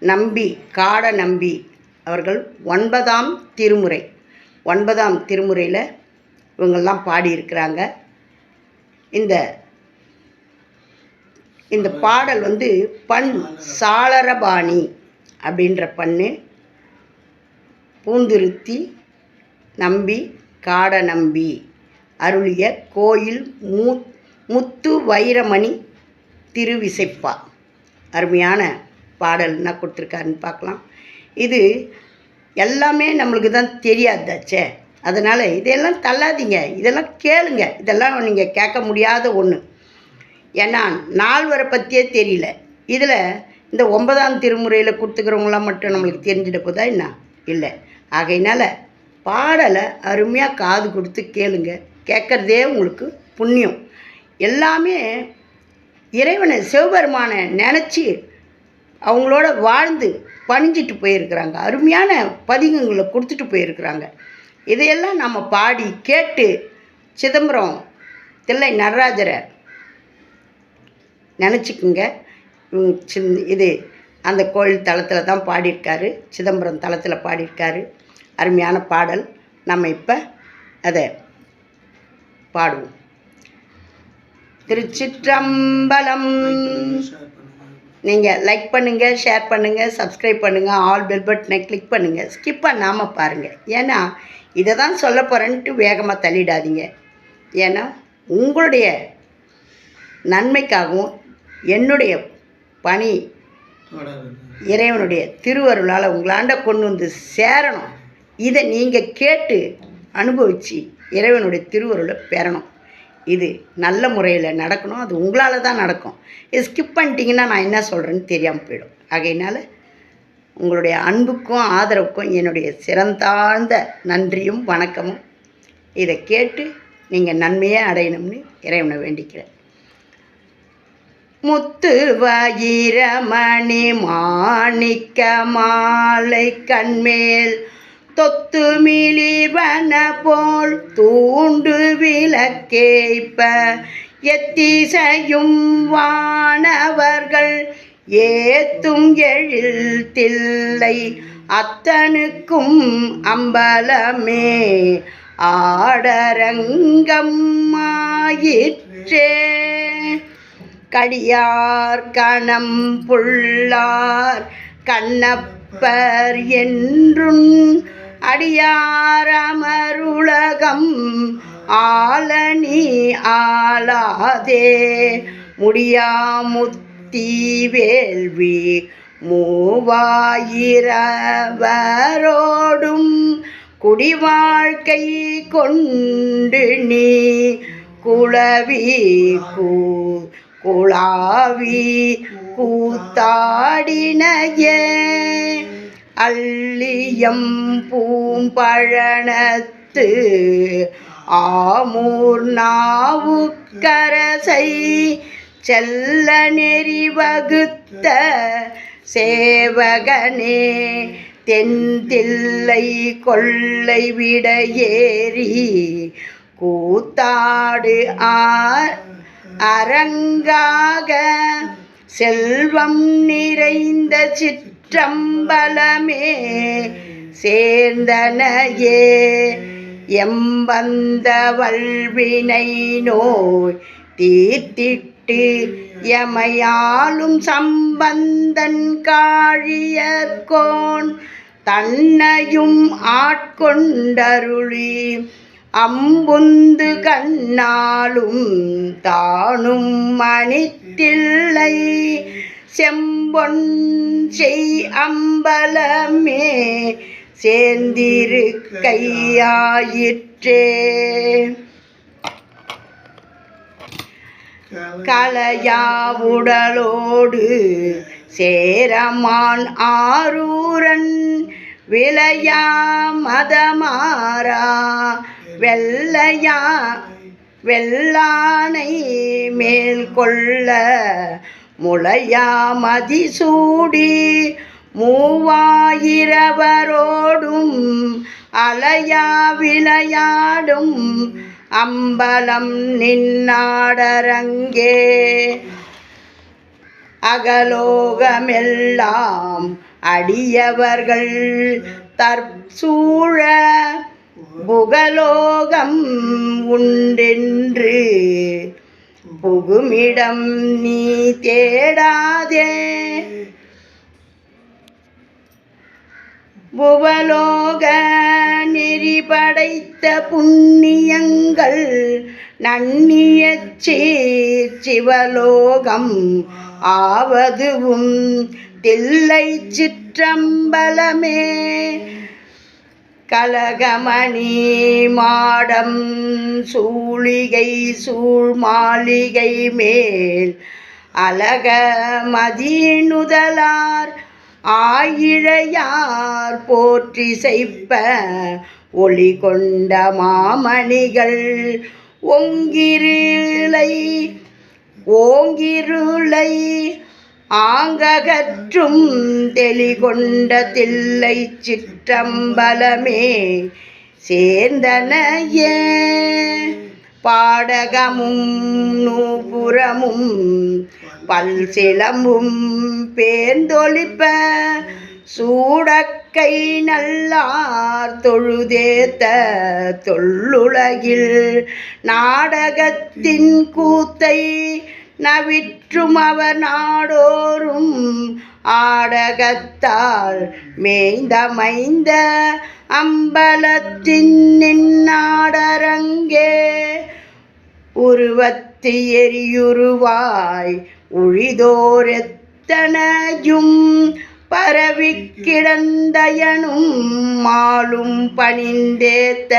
நம்பி காட நம்பி. அவர்கள் ஒன்பதாம் திருமுறை. ஒன்பதாம் திருமுறையில் இவங்கெல்லாம் பாடியிருக்கிறாங்க. இந்த இந்த பாடல் வந்து பண் சாளரபாணி அப்படின்ற பண்ணு பூந்துருத்தி நம்பி காட நம்பி. அருளிய கோயில் மூ முத்து வைரமணி திருவிசைப்பா. அருமையான பாடல் என்ன கொடுத்துருக்காருன்னு பார்க்கலாம். இது எல்லாமே நம்மளுக்கு தான் தெரியாதாச்சே அதனால் இதையெல்லாம் தள்ளாதீங்க. இதெல்லாம் கேளுங்க. இதெல்லாம் நீங்கள் கேட்க முடியாத ஒன்று ஏன்னா நால்வரை பற்றியே தெரியல. இதில் இந்த ஒன்பதாம் திருமுறையில் கொடுத்துக்கிறவங்களாம் மட்டும் நம்மளுக்கு தெரிஞ்சிட போதா என்ன? இல்லை. ஆகையினால பாடலை அருமையாக காது கொடுத்து கேளுங்க. கேட்குறதே உங்களுக்கு புண்ணியம். எல்லாமே இறைவனை சிவபெருமானை நினச்சி அவங்களோட வாழ்ந்து பணிஞ்சிட்டு போயிருக்கிறாங்க. அருமையான பதிகங்களை கொடுத்துட்டு போயிருக்கிறாங்க. இதையெல்லாம் நம்ம பாடி கேட்டு சிதம்பரம் தில்லை நடராஜரை நினச்சிக்குங்க. இது அந்த கோயில் தளத்தில் தான் பாடியிருக்காரு. சிதம்பரம் தளத்தில் பாடியிருக்காரு. அருமையான பாடல். நம்ம இப்போ அதை பாடுவோம். திருச்சிற்றம்பலம் நீங்கள் லைக் பண்ணுங்கள் ஷேர் பண்ணுங்கள் சப்ஸ்கிரைப் பண்ணுங்கள் ஆல் பெல் பட்டனை கிளிக் பண்ணுங்கள் ஸ்கிப் பண்ணாமல் பாருங்கள் ஏன்னா இதை தான் சொல்ல போகிறேன்ட்டு வேகமாக தள்ளிடாதீங்க. ஏன்னா உங்களுடைய நன்மைக்காகவும் என்னுடைய பணி இறைவனுடைய திருவருளால் உங்களாண்ட கொண்டு வந்து சேரணும். இதை நீங்கள் கேட்டு அனுபவித்து இறைவனுடைய திருவருளை பெறணும். இது நல்ல முறையில் நடக்கணும். அது உங்களால் தான் நடக்கும். இது ஸ்கிப் பண்ணிட்டீங்கன்னா நான் என்ன சொல்கிறேன்னு தெரியாமல் போயிடும். ஆகையினால உங்களுடைய அன்புக்கும் ஆதரவுக்கும் என்னுடைய சிறந்தாழ்ந்த நன்றியும் வணக்கமும். இதை கேட்டு நீங்கள் நன்மையே அடையணும்னு இறைவனை வேண்டிக்கிறேன். முத்து வயிரமணி மாணிக்க மாலை கண்மேல் தொத்து மிளிவன போல் தூண்டு விளக்கேய்ப்ப. எத்திசையும் வானவர்கள் ஏத்தும் எழில் தில்லை அத்தனுக்கும் அம்பலமே ஆடரங்கம் ஆயிற்றே. கடியார் கணம் புள்ளார் கண்ணப்பர் என்றும் அடியாரமருலகம் ஆலனி ஆலாதே முடியாமுத்தி வேள்வி மூவாயிரவரோடும் குடிவாழ்க்கை கொண்டு நீ குளவி கூ குழாவி கூத்தாடினையே. அள்ளியம் பூம்பழனத்து ஆமூர் நாவுக்கரசை செல்ல நெறி வகுத்த சேவகனே தென்தில்லை கொள்ளை விட ஏறி கூத்தாடு ஆர் அரங்காக செல்வம் நிறைந்த சிற்றம்பலமே சேர்ந்தனையே. எம்பந்த வல்வினை நோய் தீர்த்திட்டு எமையாலும் சம்பந்தன் காழியற்கோன் தன்னையும் ஆட்கொண்டருளி. அம்புந்து கண்ணாலும் தானும் மணித்தில்லை. செம்பொன் செய் அம்பலமே சேர்ந்திரு கையாயிற்றே. கலையாவுடலோடு சேரமான் ஆரூரன் விளையா மதமாறா வெள்ளையா வெள்ளானை மேல் கொள்ள முளையாமதி சூடி மூவாயிரவரோடும் அலையா விளையாடும் அம்பலம் நின்னாடரங்கே. அகலோகமெல்லாம் அடியவர்கள் தற்சூழ புகலோகம் உண்டென்று புகுமிடம் நீ தேடாதே. புவலோக நெறி படைத்த புண்ணியங்கள் நன்னிய சிவலோகம் ஆவதுவும் தில்லை சிற்றம்பலமே. கலகமணி மாடம் சூழிகை சூழ் மாளிகை மேல் அலக மதிநுதலார் ஆயிழையார் போற்றி செய்ப்ப ஒளி கொண்ட மாமணிகள் ஒங்கிருளை ஓங்கிருளை ஆங்ககற்றும் தெளிகொண்ட தில்லை சிற்றம்பலமே சேர்ந்தனையே. பாடகமும் நூபுரமும் பல் சிலம்பும் பேர்ந்தொழிப்ப சூடக்கை நல்லார் தொழுதேத்த தொல்லுலகில் நாடகத்தின் கூத்தை நவிற்றும் அவர் நாடோறும் ஆடகத்தால் மேய்ந்தமைந்த அம்பலத்தின் நின்னாடரங்கே உருவத்து எரியுருவாய் உழிதோரெத்தனையும் பரவி கிடந்தயனும் மாலும் பணிந்தேத்த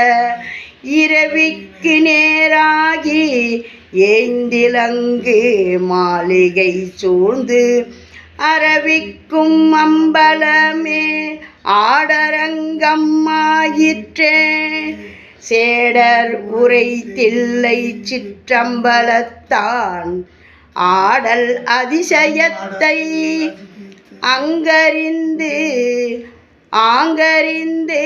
இரவிக்கு நேராகி ஏந்திலங்கு மாளிகை சூழ்ந்து அரவிக்கும் அம்பலமே ஆடரங்கம்மாயிற்றே. சேடர் உரை தில்லை சிற்றம்பலத்தான் ஆடல் அதிசயத்தை அங்கறிந்து ஆங்கறிந்து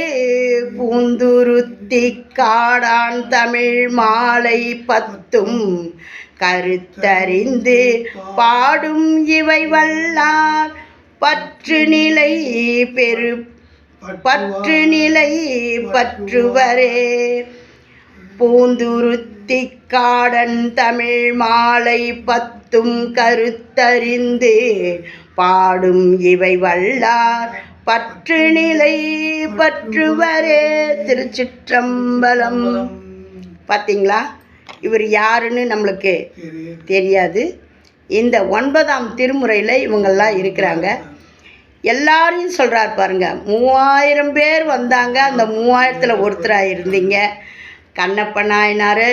பூந்துருத்தி காடான் தமிழ் மாலை பத்தும் கருத்தறிந்து பாடும் இவை வல்லார் பற்று நிலை பெரு பற்று நிலை பற்றுவரே. பூந்துருத்தி காடன் தமிழ் மாலை பத்தும் கருத்தறிந்து பாடும் இவை வல்லார் பற்று நிலை பற்றுவரே திருச்சிற்றம்பலம். பார்த்தீங்களா இவர் யாருன்னு நம்மளுக்கு தெரியாது. இந்த ஒன்பதாம் திருமுறையில் இவங்கெல்லாம் இருக்கிறாங்க. எல்லாரையும் சொல்கிறார் பாருங்கள் மூவாயிரம் பேர் வந்தாங்க. அந்த மூவாயிரத்தில் ஒருத்தராக இருந்தீங்க. கண்ணப்ப நாயனார்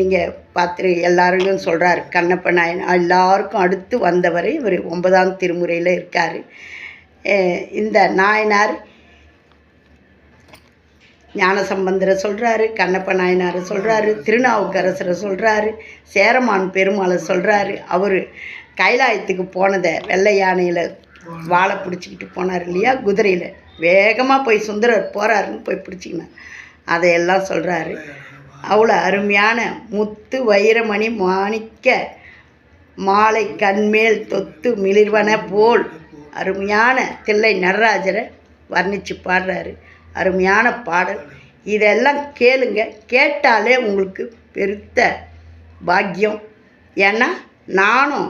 நீங்கள் பார்த்து எல்லாருக்கும் சொல்கிறார் கண்ணப்ப நாயன் எல்லாருக்கும் அடுத்து வந்தவர் இவர். ஒன்பதாம் திருமுறையில் இருக்கார். இந்த நாயனார் ஞானசம்பந்தரை சொல்கிறாரு கண்ணப்ப நாயனாரை சொல்கிறாரு திருநாவுக்கரசரை சொல்கிறாரு சேரமான் பெருமாளை சொல்கிறாரு அவர் கைலாயத்துக்கு போனதை வெள்ளை யானையில் வாழை பிடிச்சிக்கிட்டு போனார் இல்லையா? குதிரையில். வேகமாக போய் சுந்தரர் போகிறாருன்னு போய் பிடிச்சிக்கினார். அதையெல்லாம் சொல்கிறாரு அவ்வளோ அருமையான முத்து வைரமணி மாணிக்க மாலை கண்மேல் தொத்து மிளிர்வன போல் அருமையான தில்லை நடராஜரை வர்ணித்து பாடுறாரு. அருமையான பாடல். இதெல்லாம் கேளுங்க. கேட்டாலே உங்களுக்கு பெருத்த பாக்கியம். ஏன்னா நானும்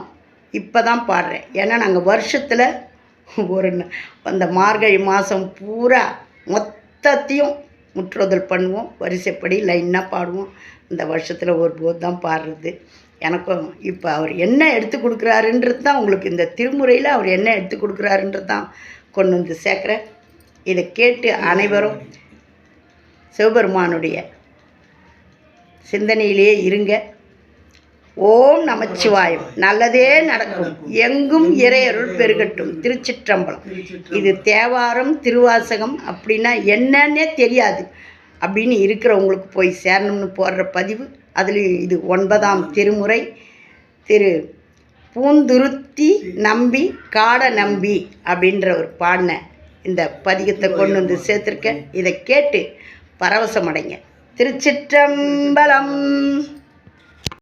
இப்போ தான் பாடுறேன். ஏன்னா நாங்கள் வருஷத்தில் ஒரு அந்த மார்கழி மாதம் பூரா மொத்தத்தையும் முற்றுதல் பண்ணுவோம். வரிசைப்படி லைனாக பாடுவோம். இந்த வருஷத்தில் ஒரு போது தான் பாடுறது. எனக்கும் இப்போ அவர் என்ன எடுத்து கொடுக்குறாருன்றது தான் உங்களுக்கு இந்த திருமுறையில் அவர் என்ன எடுத்து கொடுக்குறாருன்றது தான் கொண்டு வந்து சேர்க்குறேன். இதை கேட்டு அனைவரும் சிவபெருமானுடைய சிந்தனையிலேயே இருங்க. ஓம் நமச்சிவாயம். நல்லதே நடக்கும். எங்கும் இறையருள் பெருகட்டும். திருச்சிற்றம்பலம். இது தேவாரம் திருவாசகம் அப்படின்னா என்னன்னே தெரியாது. அப்படின்னு இருக்கிறவங்களுக்கு போய் சேரணும்னு போடுற பதிவு. அதுலேயும் இது ஒன்பதாம் திருமுறை. திரு பூந்துருத்தி நம்பி காட நம்பி அப்படின்ற ஒரு பாடின இந்த பதிகத்தை கொண்டு வந்து சேர்த்துருக்கேன். இதை கேட்டு பரவசமடைங்க. திருச்சிற்றம்பலம்.